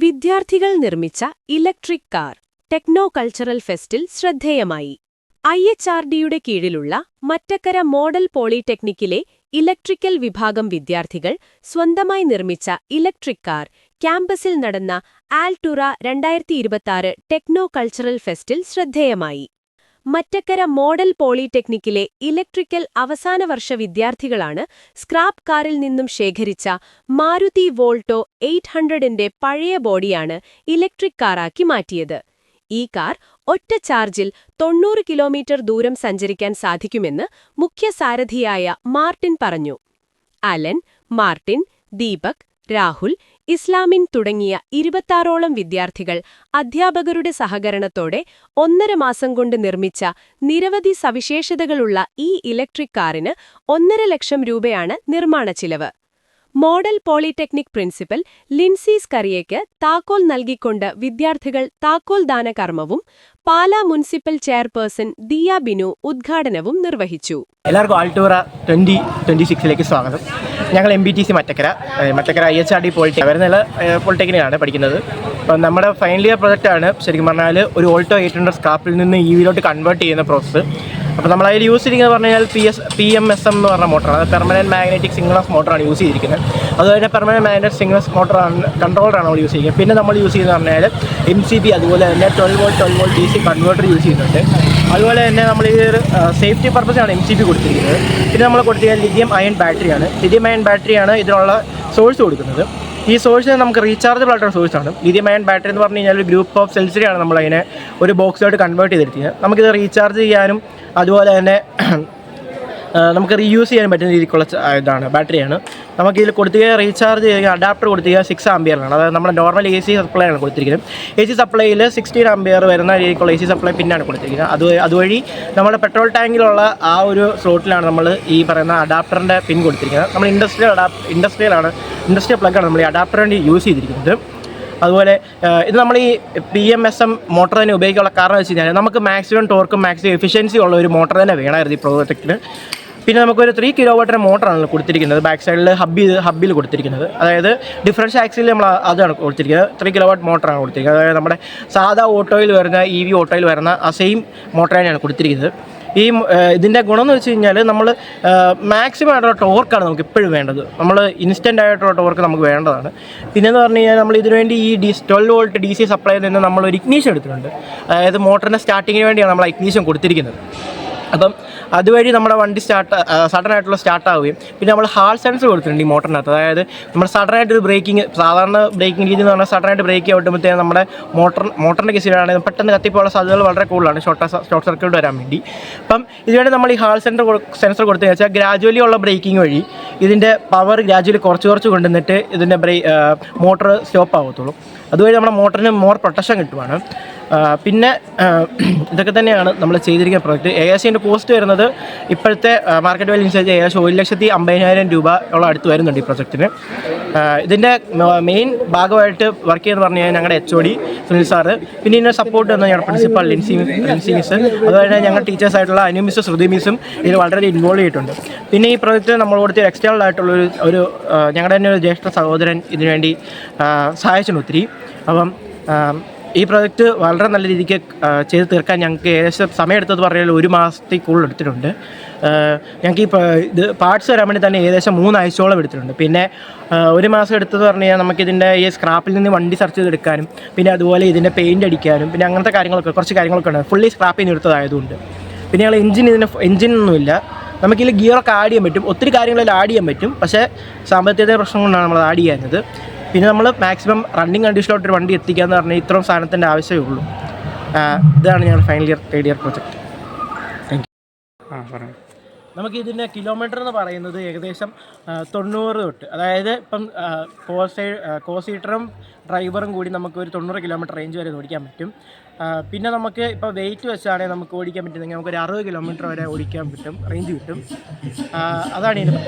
വിദ്യാർത്ഥികൾ നിർമ്മിച്ച electric car techno cultural ഫെസ്റ്റിൽ ശ്രദ്ധേയമായി. ഐ എച്ച് ആർ ഡിയുടെ കീഴിലുള്ള മറ്റക്കര മോഡൽ പോളിടെക്നിക്കിലെ ഇലക്ട്രിക്കൽ വിഭാഗം വിദ്യാർത്ഥികൾ സ്വന്തമായി നിർമ്മിച്ച ഇലക്ട്രിക് കാർ ക്യാമ്പസിൽ നടന്ന ആൽട്ടുറ രണ്ടായിരത്തി ഇരുപത്തിയാറ് ടെക്നോ കൾച്ചറൽ ഫെസ്റ്റിൽ ശ്രദ്ധേയമായി. മറ്റക്കര മോഡൽ പോളിടെക്നിക്കിലെ ഇലക്ട്രിക്കൽ അവസാന വർഷ വിദ്യാർത്ഥികളാണ് സ്ക്രാപ്പ് കാറിൽ നിന്നും ശേഖരിച്ച മാരുതി വോൾട്ടോ എയ്റ്റ് ഹൺഡ്രഡിന്റെ പഴയ ബോഡിയാണ് ഇലക്ട്രിക് കാറാക്കി മാറ്റിയത്. ഈ കാർ ഒറ്റ ചാർജിൽ തൊണ്ണൂറ് കിലോമീറ്റർ ദൂരം സഞ്ചരിക്കാൻ സാധിക്കുമെന്ന് മുഖ്യ സാരഥിയായ മാർട്ടിൻ പറഞ്ഞു. അലൻ മാർട്ടിൻ ദീപക് രാഹുൽ ഇസ്ലാമിൻ തുടങ്ങിയ ഇരുപത്താറോളം വിദ്യാർത്ഥികൾ അധ്യാപകരുടെ സഹകരണത്തോടെ ഒന്നര മാസം കൊണ്ട് നിർമ്മിച്ച നിരവധി സവിശേഷതകളുള്ള ഈ ഇലക്ട്രിക് കാറിന് ഒന്നര ലക്ഷം രൂപയാണ് നിർമ്മാണ ചിലവ്. മോഡൽ പോളിടെക്നിക് പ്രിൻസിപ്പൽ ലിൻസീസ് സ്കറിയയ്ക്ക് താക്കോൽ നൽകിക്കൊണ്ട് വിദ്യാർത്ഥികൾ താക്കോൽ ദാനകർമ്മവും പാലാ മുനിസിപ്പൽ ചെയർപേഴ്സൺ ദിയ ബിനു ഉദ്ഘാടനവും നിർവഹിച്ചു. എല്ലാവർക്കും ആൾട്ടൂറ ട്വന്റി ട്വന്റി സിക്സിലേക്ക് സ്വാഗതം. ഞങ്ങൾ M B T C Mattakkara Mattakkara I H R D polytech പോളിടെക്നിക്കാണ് പഠിക്കുന്നത്. അപ്പം നമ്മുടെ ഫൈനൽ ഇയർ പ്രൊജക്റ്റാണ് ശരിക്കും പറഞ്ഞാൽ ഒരു ഓൾട്ടോ എയ്റ്റ് ഹൺഡ്രഡ് സ്കാപ്പിൽ നിന്ന് ഇ വിയിലോട്ട് കൺവേർട്ട് ചെയ്യുന്ന പ്രോസസ്സ് അപ്പോൾ നമ്മൾ അതിൽ യൂസ് ചെയ്തിരിക്കുന്നത് പറഞ്ഞു കഴിഞ്ഞാൽ P S P M S M എന്ന് പറഞ്ഞ മോട്ടറാണ് അത് പെർമനന്റ് മാഗ്നറ്റിക് സിംഗ്ലസ് മോട്ടറാണ് യൂസ് ചെയ്തിരിക്കുന്നത്. അതുപോലെ പെർമനന്റ് മാഗ്നറ്റിക് സിംഗ്ലസ് മോട്ടറാണ് കൺട്രോളറാണ് നമ്മൾ യൂസ് ചെയ്യുന്നത്. പിന്നെ നമ്മൾ യൂസ് ചെയ്യുന്നത് പറഞ്ഞാൽ എം സി ബി അതുപോലെ തന്നെ twelve volt twelve volt D C converter use ചെയ്യുന്നുണ്ട്. അതുപോലെ തന്നെ നമ്മൾ ഈ ഒരു സേഫ്റ്റി പർപ്പസിനാണ് എം സി ബി കൊടുത്തിരിക്കുന്നത്. പിന്നെ നമ്മൾ കൊടുത്തിരിക്കുന്നത് ലിഥിയം അയൺ ബാറ്ററിയാണ് ലിഥിയം അയൺ ബാറ്ററിയാണ് ഇതിനുള്ള സോഴ്സ് കൊടുക്കുന്നത്. ഈ സോഴ്സ് നമുക്ക് റീചാർജബിൾ ആയിട്ടുള്ള സോഴ്സാണ് ലിഥിയം അയൺ ബാറ്ററി എന്ന് പറഞ്ഞു കഴിഞ്ഞാൽ ഒരു ഗ്രൂപ്പ് ഓഫ് സെൽസിനെയാണ് നമ്മളതിനെ ഒരു ബോക്സായിട്ട് കൺവേർട്ട് ചെയ്തിരിക്കുന്നത് നമുക്കിത് റീചാർജ് ചെയ്യാനും അതുപോലെ തന്നെ നമുക്ക് റീയൂസ് ചെയ്യാൻ പറ്റുന്ന രീതിക്കുള്ള ഇതാണ് ബാറ്ററിയാണ് നമുക്ക് ഇതിൽ കൊടുത്തിരിക്കുക റീചാർജ് ചെയ്യുക അഡാപ്റ്റർ കൊടുത്തിരിക്കുക സിക്സ് ആംബിയറിലാണ് അതായത് നമ്മുടെ നോർമൽ എ സി സപ്ലൈ ആണ് കൊടുത്തിരിക്കുന്നത്. എ സി സപ്ലൈയിൽ സിക്സ്റ്റീൻ ആംബിയർ വരുന്ന രീതിക്കുള്ള എ സി സപ്ലൈ പിന്നാണ് കൊടുത്തിരിക്കുന്നത്. അത് അതുവഴി നമ്മുടെ പെട്രോൾ ടാങ്കിലുള്ള ആ ഒരു സ്ലോട്ടിലാണ് നമ്മൾ ഈ പറയുന്ന അഡാപ്റ്ററിന്റെ പിൻ കൊടുത്തിരിക്കുന്നത്. നമ്മൾ ഇൻഡസ്ട്രിയൽ അഡാപ് ഇൻഡസ്ട്രിയലാണ് ഇൻഡസ്ട്രിയൽ ആണ് നമ്മൾ ഈ അഡാപ്റ്റർ വേണ്ടി യൂസ് ചെയ്തിരിക്കുന്നത്. അതുപോലെ ഇത് നമ്മൾ ഈ P M S M motor തന്നെ ഉപയോഗിക്കാനുള്ള കാരണം വെച്ച് കഴിഞ്ഞാൽ നമുക്ക് മാക്സിമം ടോർക്കും മാക്സിമം എഫിഷ്യൻസി ഉള്ള ഒരു മോട്ടർ തന്നെ വേണമായിരുന്നു ഈ പ്രോജക്റ്റിന് പിന്നെ നമുക്കൊരു ത്രീ കിലോ വാട്ടിന്റെ മോട്ടറാണ് കൊടുത്തിരിക്കുന്നത് ബാക്ക് സൈഡിൽ ഹബ്ബി ഹബ്ബിൽ കൊടുത്തിരിക്കുന്നത്. അതായത് ഡിഫറൻസ് ആക്സിൽ നമ്മൾ അതാണ് കൊടുത്തിരിക്കുന്നത് ത്രീ കിലോ വാട്ട് മോട്ടറാണ് കൊടുത്തിരിക്കുന്നത്. അതായത് നമ്മുടെ സാധാ ഓട്ടോയിൽ വരുന്ന ഇ വി ഓട്ടോയിൽ വരുന്ന ആ സെയിം മോട്ടർ തന്നെയാണ് കൊടുത്തിരിക്കുന്നത്. ഈ ഇതിന്റെ ഗുണം എന്ന് വെച്ച് കഴിഞ്ഞാൽ നമ്മൾ മാക്സിമം ആയിട്ടുള്ള ടോർക്കാണ് നമുക്ക് എപ്പോഴും വേണ്ടത്. നമ്മൾ ഇൻസ്റ്റന്റ് ആയിട്ടുള്ള ടോർക്ക് നമുക്ക് വേണ്ടതാണ്. പിന്നെന്ന് പറഞ്ഞു കഴിഞ്ഞാൽ നമ്മൾ ഇതിനുവേണ്ടി ഈ D twelve volt D C സപ്ലൈയിൽ നിന്ന് നമ്മൾ ഒരു ഇഗ്നീഷൻ എടുത്തിട്ടുണ്ട്. അതായത് മോട്ടറിന്റെ സ്റ്റാർട്ടിങ്ങിന് വേണ്ടിയാണ് നമ്മൾ ഇഗ്നീഷൻ കൊടുത്തിരിക്കുന്നത്. അപ്പം അതുവഴി നമ്മുടെ വണ്ടി സ്റ്റാർട്ട് സഡൻ ആയിട്ടുള്ള സ്റ്റാർട്ട് ആവുകയും. പിന്നെ നമ്മൾ ഹാൾ സെൻസർ കൊടുത്തിട്ടുണ്ട് ഈ മോട്ടറിനകത്ത്. അതായത് നമ്മൾ സഡൻ ആയിട്ട് ഒരു ബ്രേക്കിംഗ് സാധാരണ ബ്രേക്കിംഗ് രീതി എന്ന് പറഞ്ഞാൽ സഡൻ ആയിട്ട് ബ്രേക്ക് ഔട്ടുമ്പോഴത്തേക്കും നമ്മുടെ മോട്ടർ മോട്ടറിന്റെ കേസിലാണെങ്കിൽ പെട്ടെന്ന് കത്തിപ്പോൾ സാധ്യതകൾ വളരെ കൂടുതലാണ്. ഷോർട്ട് ഷോർട്ട് സർക്യൂട്ട് വരാൻ വേണ്ടി. അപ്പം ഇതുവേണ്ടി നമ്മൾ ഈ ഹാൾ സെൻസർ സെൻസർ കൊടുത്തതെന്ന് വെച്ചാൽ ഗ്രാജുവലി ഉള്ള ബ്രേക്കിംഗ് വഴി ഇതിന്റെ പവർ ഗ്രാജുവലി കുറച്ച് കുറച്ച് കൊണ്ടുവന്നിട്ട് ഇതിന്റെ ബ്രേ മോട്ടർ സ്റ്റോപ്പ് ആവത്തുള്ളൂ. അതുവഴി നമ്മുടെ മോട്ടറിന് മോർ പ്രൊട്ടക്ഷൻ കിട്ടുവാണ്. പിന്നെ ഇതൊക്കെ തന്നെയാണ് നമ്മൾ ചെയ്തിരിക്കുന്ന പ്രോജക്റ്റ് ഏകദേശം ഇതിന്റെ കോസ്റ്റ് വരുന്നത് ഇപ്പോഴത്തെ മാർക്കറ്റ് വാല്യൂ അനുസരിച്ച് ഏകദേശം ഒരു ലക്ഷത്തി അമ്പതിനായിരം രൂപ ഉള്ള അടുത്ത് വരുന്നുണ്ട് ഈ പ്രൊജക്റ്റിന്. ഇതിന്റെ മെയിൻ ഭാഗമായിട്ട് വർക്ക് ചെയ്യുന്നത് പറഞ്ഞു കഴിഞ്ഞാൽ ഞങ്ങളുടെ H O D Sunil sir പിന്നെ ഇതിന്റെ സപ്പോർട്ട് വന്ന ഞങ്ങളുടെ പ്രിൻസിപ്പൽ ലിൻസി ലിൻസി മിസ് അതുപോലെ തന്നെ ഞങ്ങളുടെ ടീച്ചേഴ്സ് ആയിട്ടുള്ള അനു മിസ് ശ്രുതി മിസ്സും ഇതിൽ വളരെ ഇൻവോൾവ് ചെയ്തിട്ടുണ്ട്. പിന്നെ ഈ പ്രൊജക്റ്റ് നമ്മൾ കൊടുത്ത എക്സ്റ്റേണൽ ആയിട്ടുള്ള ഒരു ഒരു ഞങ്ങളുടെ തന്നെ ഒരു ജ്യേഷ്ഠ സഹോദരൻ ഇതിനുവേണ്ടി സഹായിച്ചിട്ടുണ്ട് ഒത്തിരി. അപ്പം ഈ പ്രോജക്റ്റ് വളരെ നല്ല രീതിക്ക് ചെയ്ത് തീർക്കാൻ ഞങ്ങൾക്ക് ഏകദേശം സമയമെടുത്തത് പറഞ്ഞാൽ ഒരു മാസത്തിൽ കൂടുതൽ എടുത്തിട്ടുണ്ട്. ഞങ്ങൾക്ക് ഈ ഇത് പാർട്സ് വരാൻ വേണ്ടി തന്നെ ഏകദേശം മൂന്നാഴ്ചയോളം എടുത്തിട്ടുണ്ട്. പിന്നെ ഒരു മാസം എടുത്തത് പറഞ്ഞു കഴിഞ്ഞാൽ നമുക്കിതിന്റെ ഈ സ്ക്രാപ്പിൽ നിന്ന് വണ്ടി സെർച്ച് ചെയ്തെടുക്കാനും പിന്നെ അതുപോലെ ഇതിന്റെ പെയിന്റ് അടിക്കാനും പിന്നെ അങ്ങനത്തെ കാര്യങ്ങളൊക്കെ കുറച്ച് കാര്യങ്ങളൊക്കെ ഉണ്ട്. ഫുള്ളി സ്ക്രാപ്പിൽ നിന്ന് എടുത്തതായതുകൊണ്ട്. പിന്നെ ഞങ്ങൾ എഞ്ചിൻ ഇതിന് എഞ്ചിനൊന്നുമില്ല നമുക്കിതിൽ ഗിയറൊക്കെ ആഡ് ചെയ്യാൻ പറ്റും. ഒത്തിരി കാര്യങ്ങളിൽ ആഡ് ചെയ്യാൻ പറ്റും. പക്ഷേ സാമ്പത്തികത്തെ പ്രശ്നം കൊണ്ടാണ് നമ്മൾ ആഡ് ചെയ്യുന്നത് പിന്നെ നമ്മൾ മാക്സിമം റണ്ണിങ് കണ്ടീഷനിലോട്ട് ഒരു വണ്ടി എത്തിക്കുക എന്ന് പറഞ്ഞാൽ ഇത്രയും സാധനത്തിന്റെ ആവശ്യമേ ഉള്ളൂ. ഇതാണ് ഞങ്ങളുടെ final year third year project ആ പറഞ്ഞു നമുക്ക് ഇതിന്റെ കിലോമീറ്റർ എന്ന് പറയുന്നത് ഏകദേശം തൊണ്ണൂറ് തൊട്ട് അതായത് ഇപ്പം കോസൈ കോസീറ്ററും ഡ്രൈവറും കൂടി നമുക്ക് ഒരു തൊണ്ണൂറ് കിലോമീറ്റർ റേഞ്ച് വരെ ഓടിക്കാൻ പറ്റും. പിന്നെ നമുക്ക് ഇപ്പോൾ വെയിറ്റ് വെച്ചാണെങ്കിൽ നമുക്ക് ഓടിക്കാൻ പറ്റുന്നെങ്കിൽ നമുക്ക് ഒരു അറുപത് കിലോമീറ്റർ വരെ ഓടിക്കാൻ പറ്റും റേഞ്ച് കിട്ടും. അതാണ് ഇതിന്റെ